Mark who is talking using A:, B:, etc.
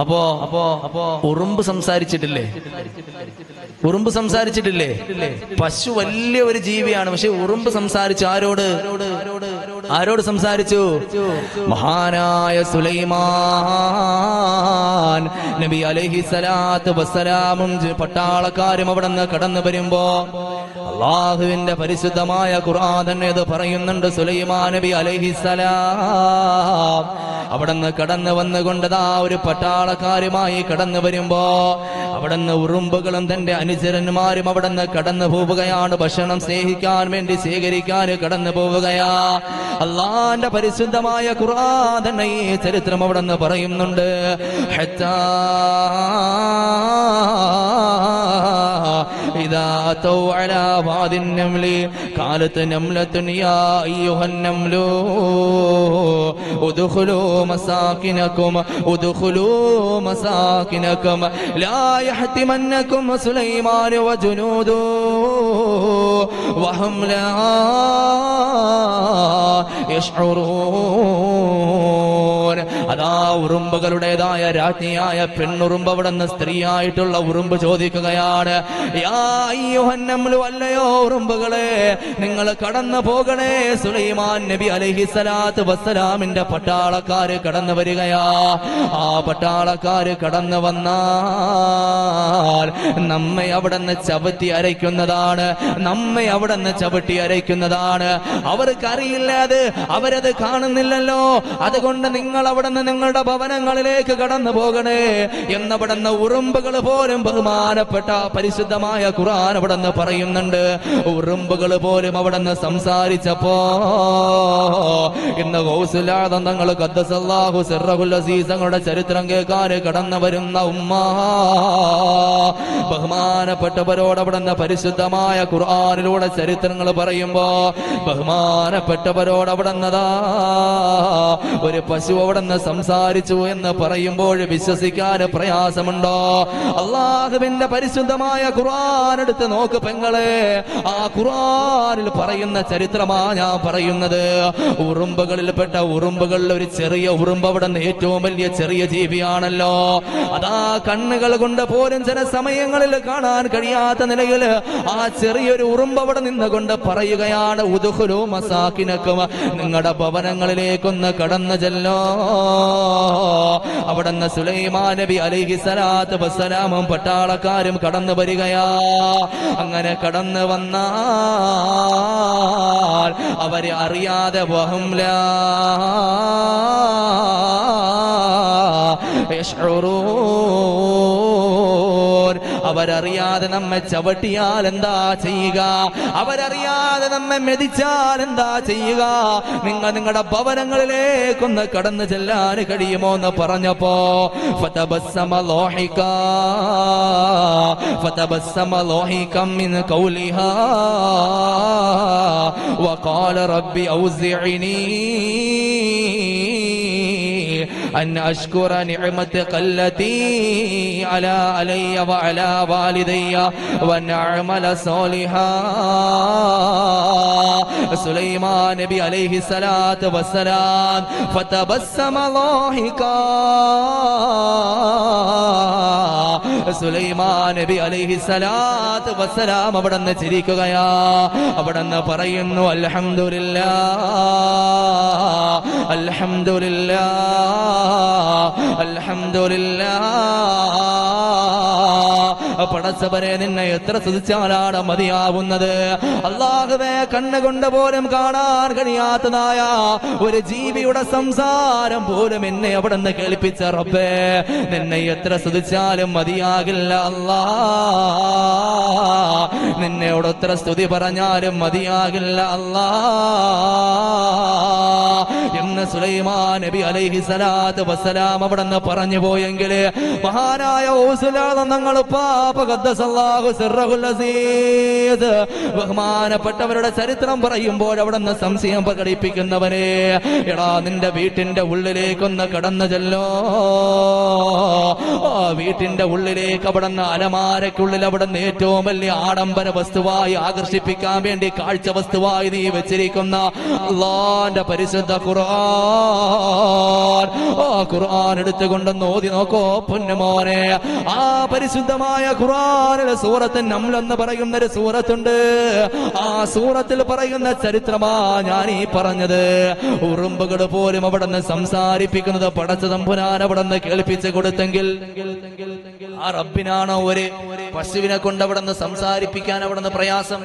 A: അപ്പോ അപ്പോ അപ്പോ ഉറുമ്പ് സംസാരിച്ചിട്ടില്ലേ? ഉറുമ്പ് സംസാരിച്ചിട്ടില്ലേ? പശു വലിയ ഒരു ജീവിയാണ്. പക്ഷെ ഉറുമ്പ് സംസാരിച്ചു. ആരോട്? ആരോട് സംസാരിച്ചു? മഹാനായ സുലൈമാൻ. നബി അലൈഹി സലാത്ത് വസ്സലാമും പട്ടാളക്കാരും അവിടെ നിന്ന് കടന്നു വരുമ്പോ അള്ളാഹുവിന്റെ പരിശുദ്ധമായ ഖുർആൻ തന്നെ ഇത് പറയുന്നുണ്ട്. സുലൈമാ നബി അലൈഹിസലാം അവിടുന്ന് കടന്നു വന്നുകൊണ്ടതാ ഒരു പട്ടാളക്കാരുമായി കടന്നു വരുമ്പോ അവിടുന്ന് ഉറുമ്പുകളും തന്റെ അനുചരന്മാരും അവിടുന്ന് കടന്നു പോവുകയാണ്. ഭക്ഷണം സ്നേഹിക്കാൻ വേണ്ടി സ്വീകരിക്കാൻ കടന്നു പോവുകയാ. അള്ളാന്റെ പരിശുദ്ധമായ ഖുർആൻ തന്നെ ഈ ചരിത്രം അവിടുന്ന് പറയുന്നുണ്ട്. إذا أتوا على واد النمل قالت نملة يا أيها النمل ادخلوا مساكنكم ادخلوا مساكنكم لا يحتمنكم سليمان وجنوده وهم لا يشعرون അതാ ഉറുമ്പുകളുടേതായ രാജ്ഞിയായ പെണ്ണുറുമ്പ് അവിടെ നിന്ന് സ്ത്രീയായിട്ടുള്ള ഉറുമ്പ് ചോദിക്കുകയാണ് അല്ലയോ ഉറുമ്പുകളെ നിങ്ങൾ കടന്നു പോകണേ. സുലൈമാൻ നബി അലഹി സലാത്ത് വസ്സലാമിന്റെ പട്ടാളക്കാര് കടന്നു വരികയാ. ആ പട്ടാളക്കാര് കടന്നു വന്നാൽ നമ്മെ അവിടെ നിന്ന് ചവിട്ടി അരയ്ക്കുന്നതാണ് നമ്മെ അവിടെ നിന്ന് ചവിട്ടി അരയ്ക്കുന്നതാണ്. അവർക്ക് അറിയില്ല അത് അവരത് കാണുന്നില്ലല്ലോ. അതുകൊണ്ട് നിങ്ങൾ അവിടെ നിന്ന് നിങ്ങളുടെ ഭവനങ്ങളിലേക്ക് കടന്നു പോകണേ. എന്നവിടുന്ന് ഉറുമ്പുകൾ പോലും ബഹുമാനപ്പെട്ട പരിശുദ്ധമായ ഖുർആൻ അവിടെ നിന്ന് പറയുന്നുണ്ട്. ഉറുമ്പുകൾ പോലും അവിടെ നിന്ന് സംസാരിച്ചപ്പോ ഇന്ന് ഗൗസുലാദം കദ്ദസല്ലാഹു തങ്ങളുടെ ചരിത്രം കേൾക്കാൻ കടന്നു വരുന്ന ഉമ്മ. ബഹുമാനപ്പെട്ടവരോട് നിന്ന് പരിശുദ്ധമായ ഖുർആാനിലൂടെ ചരിത്രങ്ങൾ പറയുമ്പോ ബഹുമാനപ്പെട്ടവരോട് അവിടുന്നതാ ഒരു പശു അവിടെ നിന്ന് സംസാരിച്ചു എന്ന് പറയുമ്പോൾ വിശ്വസിക്കാൻ പ്രയാസമുണ്ടോ? അള്ളാഹുവിന്റെ പരിശുദ്ധമായ ഖുർആൻ എടുത്ത് നോക്ക് പെങ്ങളെ. ആ ഖുർആനിൽ പറയുന്ന ചരിത്രമാ ഞാൻ പറയുന്നത്. ഉറുമ്പുകളിൽപ്പെട്ട ഉറുമ്പുകളിൽ ഒരു ചെറിയ ഉറുമ്പ് അവിടെ നിന്ന് ഏറ്റവും വലിയ ചെറിയ ജീവിയാണല്ലോ. അതാ കണ്ണുകൾ കൊണ്ട് പോലും ചില സമയങ്ങളിൽ കാണാൻ കഴിയാത്ത നിലയിൽ ആ ചെറിയൊരു ഉറുമ്പ് അവിടെ നിന്നുകൊണ്ട് പറയുകയാണ് ഉദുഹുലു മസാക്കിനക്കും നിങ്ങളുടെ ഭവനങ്ങളിലേക്കൊന്ന് കടന്നു ചെല്ലോ അവിടുന്ന് സുലൈമാ നബി അലൈഹി സലാത്ത് പട്ടാളക്കാരും കടന്നു വരികയാ അങ്ങനെ കടന്നു വന്നാൽ അവരെ അറിയാതെ വഹംലാ യശ്ഉറൂൻ. അവരറിയാതെ നമ്മെ ചവിട്ടിയാൽ എന്താ ചെയ്യുക അവരറിയാതെ നമ്മെ മെതിച്ചാൽ എന്താ ചെയ്യുക നിങ്ങൾ നിങ്ങളുടെ ഭവനങ്ങളിലേക്കൊന്ന് കടന്നു ചെല്ലാൻ കഴിയുമോ എന്ന് പറഞ്ഞപ്പോ ഫതബസ്സമ ലോഹിക ഫതബസ്സമ ലോഹികം മിൻ കൗലിഹാ وقال رب أوزعني أن أشكر نعمتك التي على علي وعلى والدي وأن أعمل صالحا سليمان نبي عليه الصلاة والسلام فتبسم ضاحكا സുലൈമാൻ നബി അലൈഹി സലാത്ത് വസ്സലാം അവിടെ നിന്ന് ചിരിക്കുകയാ. അവിടെ പറയുന്നു അൽഹംദുലില്ലാ അൽഹംദുലില്ലാ അൽഹംദുലില്ലാ. പടച്ചവരെ നിന്നെ എത്ര സ്തുതിച്ചാലാണ് മതിയാവുന്നത്? അള്ളാഹുവെ കണ്ണുകൊണ്ട് പോലും കാണാൻ കഴിയാത്തതായ ഒരു ജീവിയുടെ സംസാരം പോലും എന്നെ അവിടെ നിന്ന് കേൾപ്പിച്ച റബ്ബേ നിന്നെ എത്ര സ്തുതിച്ചാലും മതിയാകില്ല അല്ലാ നിന്നോട് എത്ര സ്തുതി പറഞ്ഞാലും മതിയാകില്ല അല്ലാ എന്ന് നബി അലൈഹി സലാത്ത് വസ്സലാം അവിടെ നിന്ന് പറഞ്ഞു പോയെങ്കിൽ മഹാനായ സിർറഹുൽ അസീസ് ബഹുമാനപ്പെട്ടവരുടെ ചരിത്രം പറയുമ്പോൾ അവിടെ നിന്ന് സംശയം പ്രകടിപ്പിക്കുന്നവനെ എടാ നിന്റെ വീട്ടിന്റെ ഉള്ളിലേക്കൊന്ന് കടന്നു ചെല്ലോ. വീട്ടിന്റെ ഉള്ളിലേക്ക് അവിടെ നിന്ന് അലമാരക്കുള്ളിൽ അവിടെ നിന്ന് ഏറ്റവും വലിയ ആഡംബര വസ്തുവായി ആകർഷിപ്പിക്കാൻ വേണ്ടി കാഴ്ച വസ്തുവായി നീ വെച്ചിരിക്കുന്ന അള്ളാന്റെ പരിശുദ്ധ ഖുർആൻ. ഖുർആൻ എടുത്തുകൊണ്ടെന്ന് ഓതി നോക്കോ പൊന്നുമോനെ. ആ പരിശുദ്ധമായ ഖുർആനിലെ സൂറത്ത് നമ്മളെന്ന് പറയുന്ന ഒരു സൂറത്തുണ്ട്. ആ സൂറത്തിൽ പറയുന്ന ചരിത്രമാ ഞാൻ ഈ പറഞ്ഞത്. ഉറുമ്പുകൾ പോലും അവിടെ നിന്ന് സംസാരിപ്പിക്കുന്നത് പടച്ച തമ്പുരാൻ അവിടെ നിന്ന് കേൾപ്പിച്ചു കൊടുത്തെങ്കിൽ ആ റബ്ബിനാണോ ഒരു പശുവിനെ കൊണ്ട് അവിടെ നിന്ന് സംസാരിപ്പിക്കാൻ അവിടെ നിന്ന് പ്രയാസം?